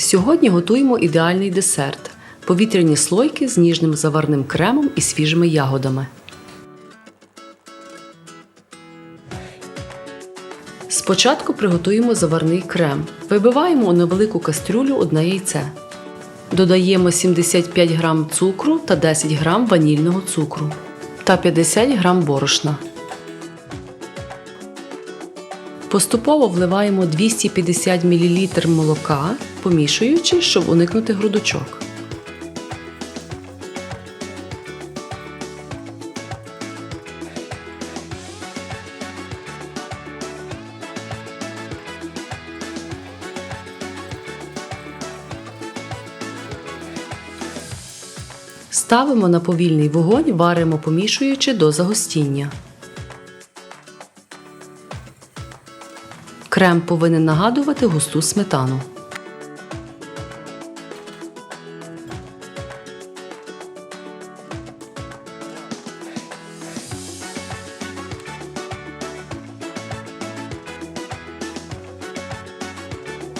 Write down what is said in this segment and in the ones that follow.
Сьогодні готуємо ідеальний десерт повітряні слойки з ніжним заварним кремом і свіжими ягодами. Спочатку приготуємо заварний крем. Вибиваємо у невелику кастрюлю одне яйце. Додаємо 75 г цукру та 10 г ванільного цукру та 50 г борошна. Поступово вливаємо 250 мл молока, помішуючи, щоб уникнути грудочок. Ставимо на повільний вогонь, варимо помішуючи до загустіння. Крем повинен нагадувати густу сметану.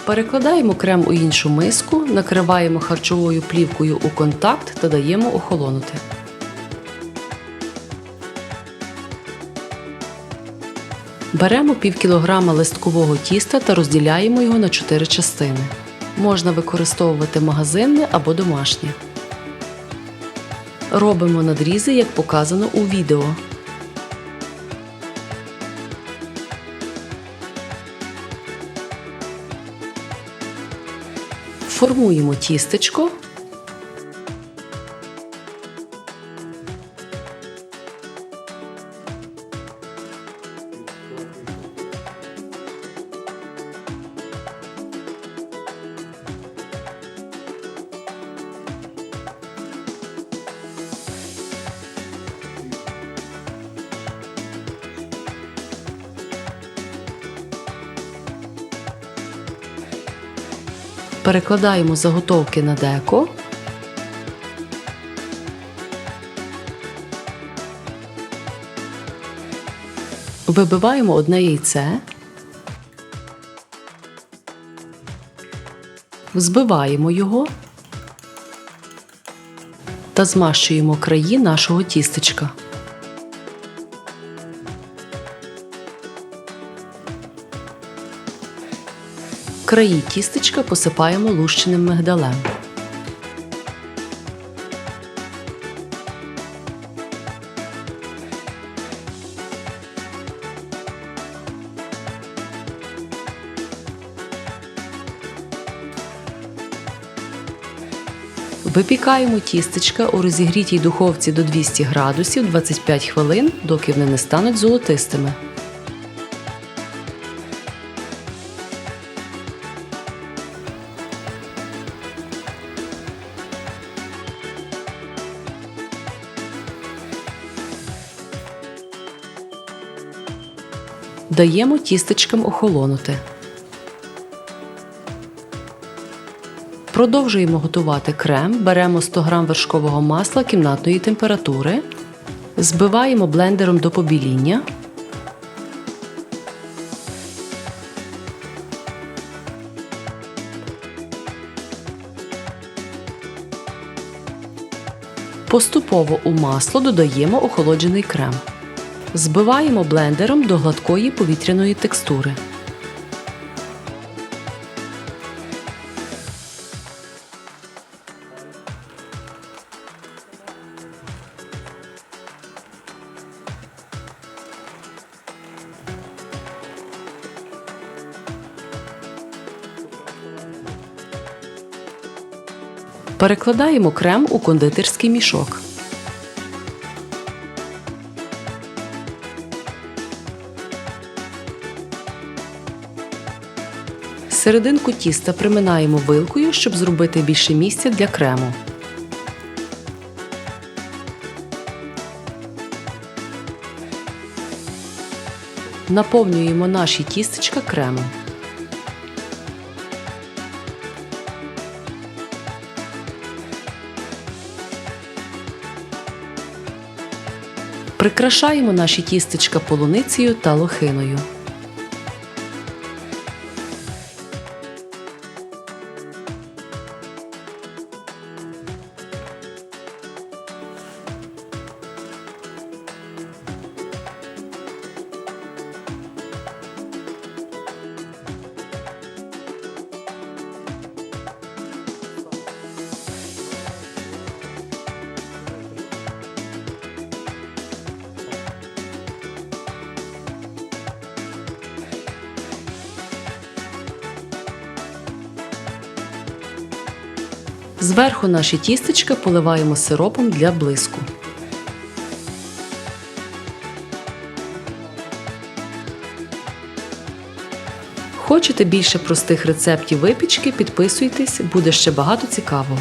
Перекладаємо крем у іншу миску, накриваємо харчовою плівкою у контакт та даємо охолонути. Беремо пів кілограма листкового тіста та розділяємо його на 4 частини. Можна використовувати магазинне або домашнє. Робимо надрізи, як показано у відео. Формуємо тістечко. Перекладаємо заготовки на деко. Вибиваємо одне яйце. Взбиваємо його та змащуємо краї нашого тістечка. Краї тістечка посипаємо лущеним мигдалем. Випікаємо тістечка у розігрітій духовці до 200 градусів 25 хвилин, доки вони не стануть золотистими. Даємо тістечкам охолонути. Продовжуємо готувати крем. Беремо 100 г вершкового масла кімнатної температури. Збиваємо блендером до побіління. Поступово у масло додаємо охолоджений крем. Збиваємо блендером до гладкої повітряної текстури. Перекладаємо крем у кондитерський мішок. Серединку тіста приминаємо вилкою, щоб зробити більше місця для крему. Наповнюємо наші тістечка кремом. Прикрашаємо наші тістечка полуницею та лохиною. Зверху наші тістечка поливаємо сиропом для блиску. Хочете більше простих рецептів випічки? Підписуйтесь, буде ще багато цікавого.